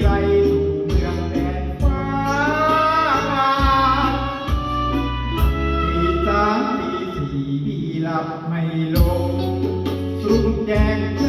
ไกลสู่เมืองแดนฟ้าตีสามีสี่ีหลับไม่ลงสุดแดง